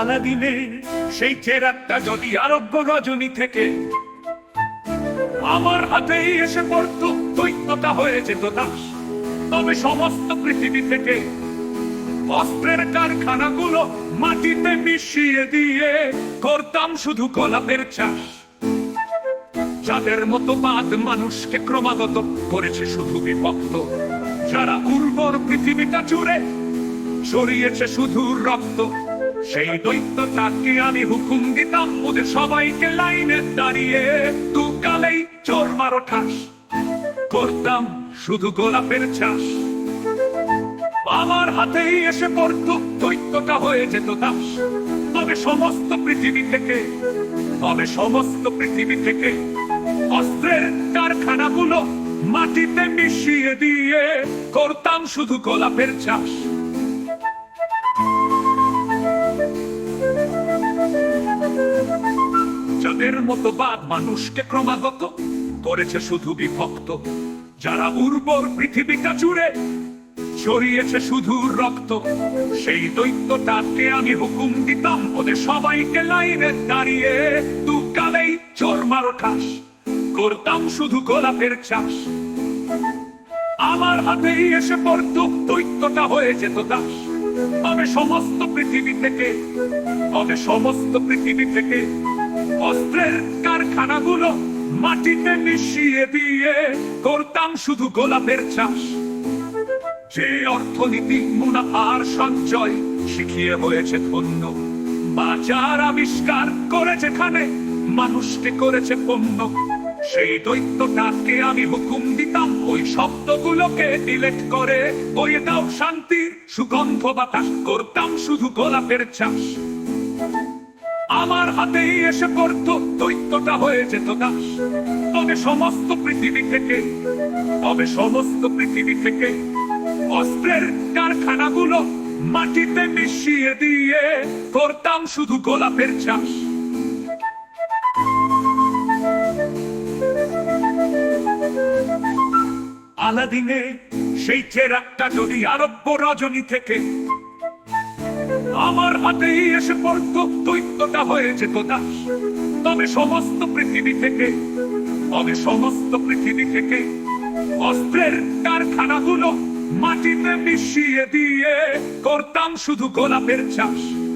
আলাদিনে সেই চেরাকটা যদি আরব্য রজনী থেকে আমার হাতেই এসে পড়তো, দৈত্যতা হয়ে যেত দাস। তবে সমস্ত পৃথিবী থেকে অস্ত্রের কারখানাগুলো মাটিতে মিশিয়ে দিয়ে করতাম শুধু গোলাপের চাষ। যাদের মতো বাদ মানুষকে ক্রমাগত করেছে শুধু বিভক্ত, যারা উর্বর পৃথিবীটা জুড়ে ছড়িয়েছে শুধু রক্ত। সেই দৈত্য তাকে আমি হুকুম দিতাম, ওদের সবাইকে লাইনে দাঁড়িয়ে দু কালেই চোর মারো ঠাস। করতাম শুধু গোলাপের চাষ। আমার হাতেই এসে পড়তো, দৈত্যটা হয়ে যেত দাস। তবে সমস্ত পৃথিবী থেকে, তবে সমস্ত পৃথিবী থেকে অস্ত্রের কারখানাগুলো মাটিতে মিশিয়ে দিয়ে করতাম শুধু গোলাপের চাষ। যাদের মতো বাদ মানুষকে ক্রমাগত করেছে শুধু বিভক্ত। যারা উর্বর পৃথিবীটা জুড়ে ছড়িয়েছে শুধু রক্ত, সেই দৈত্যটাকে আমি হুকুম দিতাম ওদের সবাইকে লাইনে দাঁড়িয়ে। দু কালেই চোর মারো ঠাস করতাম শুধু গোলাপের চাষ। আমার হাতেই এসে পড়তো দৈত্যটা হয়ে যেত দাস। তবে সমস্ত পৃথিবী থেকে, তবে সমস্ত পৃথিবী থেকে অস্ত্রের কারখানাগুলো মাটিতে মিশিয়ে দিয়ে করতাম শুধু গোলাপের চাষ। যে অর্থনীতি মুনাফার সঞ্চয় শিখিয়ে হয়েছে ধন্য। বাজার আবিষ্কার করেছে খানে, মানুষকে করেছে পণ্য। সেই দৈত্যটাকে আমি হুকুম দিতাম, ওই শব্দগুলোকে ডিলেট করে বইয়ে দাও শান্তির সুগন্ধ বাতাস। করতাম শুধু গোলাপের চাষ। আমার হাতেই এসে পড়তো, দৈত্যটা হয়ে যেত দাস। তবে সমস্ত পৃথিবী থেকে, তবে সমস্ত পৃথিবী থেকে অস্ত্রের কারখানাগুলো মাটিতে মিশিয়ে দিয়ে করতাম শুধু গোলাপের চাষ। আলাদিনে সেই চেরাকটা যদি আরব্য রজনী থেকে আমার হাতেই এসে পড়তো দৈত্যটা হয়ে যেত দাস। তবে সমস্ত পৃথিবী থেকে, তবে সমস্ত পৃথিবী থেকে অস্ত্রের কারখানাগুলো মাটিতে মিশিয়ে দিয়ে করতাম শুধু গোলাপের চাষ।